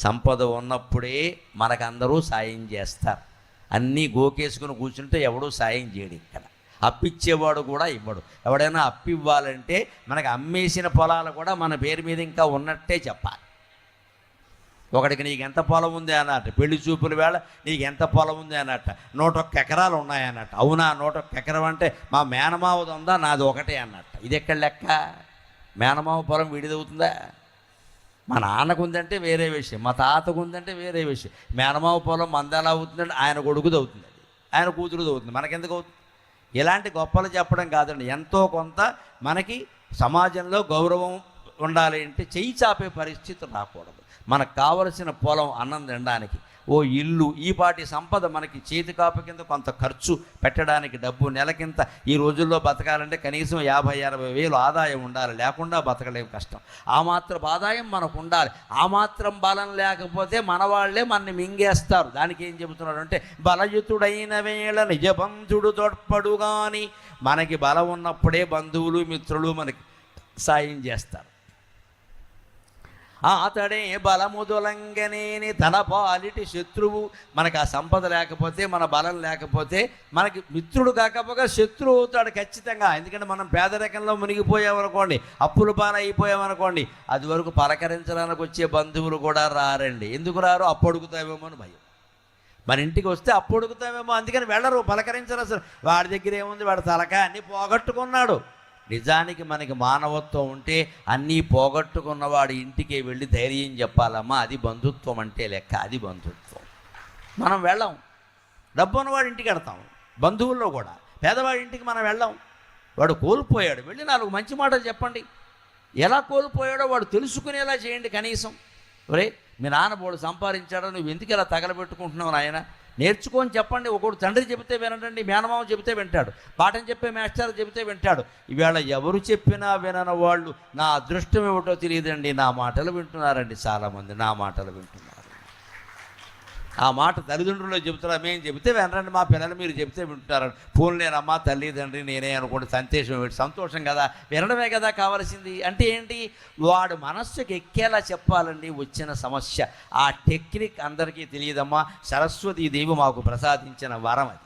సంపద ఉన్నప్పుడే మనకందరూ సాయం చేస్తారు. అన్నీ గోకేసుకుని కూర్చుంటే ఎవడూ సాయం చేయడు ఇక్కడ. అప్పిచ్చేవాడు కూడా ఇవ్వడు. ఎవడైనా అప్పు ఇవ్వాలంటే మనకు అమ్మేసిన పొలాలు కూడా మన పేరు మీద ఇంకా ఉన్నట్టే చెప్పాలి. ఒకడికి నీకు ఎంత పొలం ఉంది అన్నట్ట పెళ్ళి చూపుల వేళ నీకు ఎంత పొలం ఉంది అన్నట్ట నూట ఒక్క ఎకరాలు ఉన్నాయన్నట్ట అవునా నూట ఒక్క ఎకరం అంటే మా మేనమావది ఉందా? నాది ఒకటే అన్నట్ట. ఇది ఎక్కడ లెక్క? మేనమావ పొలం విడిదవుతుందా? మా నాన్నకు ఉందంటే వేరే విషయం మా తాతకు ఉందంటే వేరే విషయం. మేనమావ పొలం మందలా అవుతుందంటే ఆయన కొడుకుది అవుతుంది అది. ఆయన కూతురుది అవుతుంది మనకెందుకు అవుతుంది? ఇలాంటి గొప్పలు చెప్పడం కాదండి. ఎంతో కొంత మనకి సమాజంలో గౌరవం ఉండాలి అంటే చెయ్యి చాపే పరిస్థితి రాకూడదు. మనకు కావలసిన పొలం అన్నం తినడానికి ఓ ఇల్లు ఈ పాటి సంపద మనకి చేతి కాపు కింద కొంత ఖర్చు పెట్టడానికి డబ్బు నెలకింత. ఈ రోజుల్లో బతకాలంటే కనీసం యాభై అరవై వేలు ఆదాయం ఉండాలి. లేకుండా బతకలేం కష్టం. ఆ మాత్రం ఆదాయం మనకు ఉండాలి. ఆ మాత్రం బలం లేకపోతే మన వాళ్ళే మనని మింగేస్తారు. దానికి ఏం చెబుతున్నాడు అంటే బలయుతుడైన వేళ నిజబంధుడు తోడ్పడు కానీ మనకి బలం ఉన్నప్పుడే బంధువులు మిత్రులు మనకి సాయం చేస్తారు. అతడే బలముదొలంగనేని తన పాలిటి శత్రువు. మనకు ఆ సంపద లేకపోతే మన బలం లేకపోతే మనకి మిత్రుడు కాకపోగా శత్రువు అవుతాడు ఖచ్చితంగా. ఎందుకంటే మనం పేదరికంలో మునిగిపోయామనుకోండి అప్పులు పాలైపోయామనుకోండి అయిపోయామనుకోండి అది వరకు పలకరించడానికి వచ్చే బంధువులు కూడా రారండి. ఎందుకు రారు? అప్పడుగుతావేమో అని భయం. మన ఇంటికి వస్తే అప్పడుగుతావేమో అందుకని వెళ్ళరు పలకరించరు అసలు. వాడి దగ్గర ఏముంది? వాడు తలక అన్నీ పోగొట్టుకున్నాడు. నిజానికి మనకి మానవత్వం ఉంటే అన్నీ పోగొట్టుకున్నవాడు ఇంటికి వెళ్ళి ధైర్యం చెప్పాలమ్మా అది బంధుత్వం అంటే లెక్క అది బంధుత్వం. మనం వెళ్ళాం. డబ్బు ఉన్నవాడి ఇంటికి వెడతాం బంధువుల్లో కూడా. పేదవాడి ఇంటికి మనం వెళ్ళాం. వాడు కోల్పోయాడు. వెళ్ళి నాలుగు మంచి మాటలు చెప్పండి. ఎలా కోల్పోయాడో వాడు తెలుసుకునేలా చేయండి కనీసం. ఒరే మీ నాన్న బోడు సంపాదించాడో నువ్వు ఎందుకు ఇలా తగలబెట్టుకుంటున్నావు నాయన? నేర్చుకొని చెప్పండి. ఒకడు తండ్రి చెబితే వినండి మేనమామ చెబితే వింటాడు పాఠం చెప్పే మాస్టర్ చెబితే వింటాడు. ఈవేళ ఎవరు చెప్పినా వినని వాళ్ళు నా అదృష్టం ఏమిటో తెలియదండి. నా మాటలు వింటున్నారండి చాలామంది నా మాటలు వింటున్నారు. ఆ మాట తల్లిదండ్రులు చెబుతారా మేము చెబితే వినరండి మా పిల్లలు మీరు చెబితే వింటారు. ఫోన్ లేనమ్మా తల్లిదండ్రి నేనే అనుకోండి సంతోషం సంతోషం కదా వినడమే కదా కావాల్సింది. అంటే ఏంటి? వాడు మనస్సుకి ఎక్కేలా చెప్పాలండి? వచ్చిన సమస్య. ఆ టెక్నిక్ అందరికీ తెలియదమ్మా. సరస్వతి దేవి మాకు ప్రసాదించిన వరం అది.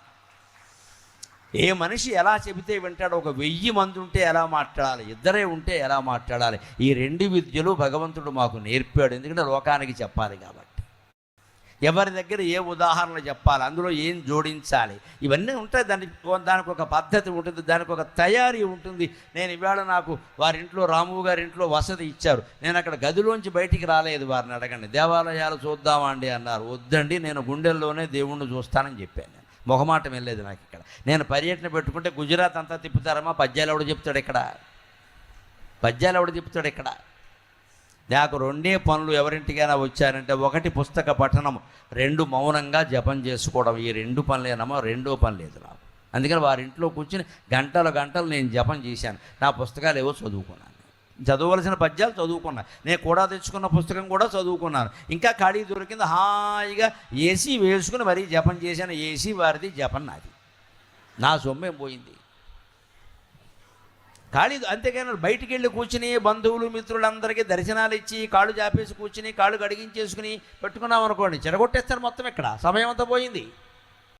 ఏ మనిషి ఎలా చెబితే వింటాడో ఒక వెయ్యి మంది ఉంటే ఎలా మాట్లాడాలి? ఇద్దరే ఉంటే ఎలా మాట్లాడాలి? ఈ రెండు విద్యలు భగవంతుడు మాకు నేర్పాడు. ఎందుకంటే లోకానికి చెప్పాలి కాబట్టి. ఎవరి దగ్గర ఏ ఉదాహరణలు చెప్పాలి అందులో ఏం జోడించాలి? ఇవన్నీ ఉంటాయి. దానికి దానికి ఒక పద్ధతి ఉంటుంది దానికి ఒక తయారీ ఉంటుంది. నేను ఇవాళ నాకు వారి ఇంట్లో రాము గారి ఇంట్లో వసతి ఇచ్చారు. నేను అక్కడ గదిలోంచి బయటికి రాలేదు వారిని అడగండి. దేవాలయాలు చూద్దామండి అన్నారు. వద్దండి నేను గుండెల్లోనే దేవుణ్ణి చూస్తానని చెప్పాను మొహమాటం వెళ్ళలేదు నాకు ఇక్కడ. నేను పర్యటన పెట్టుకుంటే గుజరాత్ అంతా తిప్పుతారమ్మా పద్యాలు ఎవడు చెప్తాడు ఇక్కడ? పద్యాలు ఎవడు చెప్తాడు ఇక్కడ? నాకు రెండే పనులు ఎవరింటికైనా వచ్చారంటే ఒకటి పుస్తక పఠనం రెండు మౌనంగా జపం చేసుకోవడం. ఈ రెండు పనులేనమ్మా రెండో పని లేదు నాకు. అందుకని వారింట్లో కూర్చుని గంటల గంటలు నేను జపం చేశాను. నా పుస్తకాలు ఏవో చదువుకున్నాను. చదవలసిన పద్యాలు చదువుకున్నా. నేను కూడా తెచ్చుకున్న పుస్తకం కూడా చదువుకున్నాను. ఇంకా ఖాళీ దొరికింది హాయిగా ఏసీ వేసుకుని మరీ జపం చేశాను. ఏసీ వారిది జపం నాది. నా సొమ్మేం పోయింది? ఖాళీ అంతేగాని బయటికి వెళ్ళి కూర్చుని బంధువులు మిత్రులందరికీ దర్శనాలు ఇచ్చి కాళ్ళు జాపేసి కూర్చుని కాళ్ళు కడిగించేసుకుని పెట్టుకున్నాం అనుకోండి చెడగొట్టేస్తారు మొత్తం ఇక్కడ. సమయం అంతా పోయింది.